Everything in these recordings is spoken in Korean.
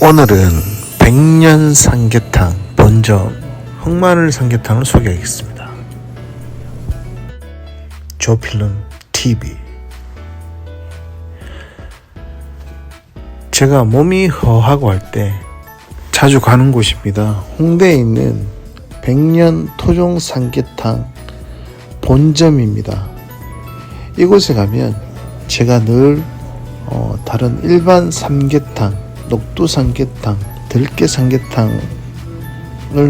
오늘은 백년 삼계탕 본점 흑마늘 삼계탕을 소개하겠습니다. 조필름 TV 제가 몸이 허하고 할 때 자주 가는 곳입니다. 홍대에 있는 백년 토종 삼계탕 본점입니다. 이곳에 가면 제가 늘 어, 다른 일반 삼계탕, 녹두 삼계탕, 들깨 삼계탕을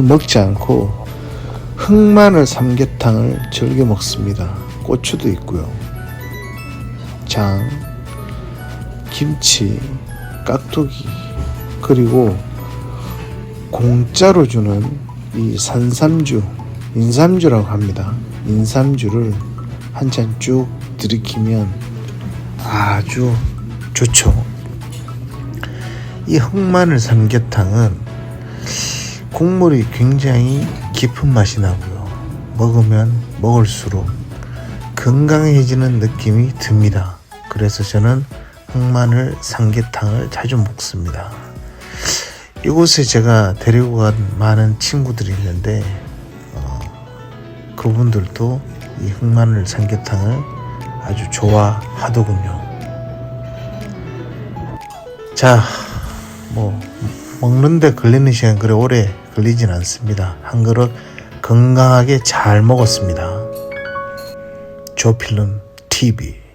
먹지 않고 흑마늘 삼계탕을 즐겨 먹습니다. 고추도 있고요. 장, 김치, 깍두기, 그리고 공짜로 주는 이 산삼주, 인삼주라고 합니다. 인삼주를 한 잔 쭉 들이키면 아주 좋죠. 이 흑마늘 삼계탕은 국물이 굉장히 깊은 맛이 나고요. 먹으면 먹을수록 건강해지는 느낌이 듭니다. 그래서 저는 흑마늘 삼계탕을 자주 먹습니다. 이곳에 제가 데리고 간 많은 친구들이 있는데 어, 그분들도 이 흑마늘 삼계탕을 아주 좋아하더군요. 자, 뭐 먹는데 걸리는 시간 그래 오래 걸리진 않습니다. 한 그릇 건강하게 잘 먹었습니다. 조필름 TV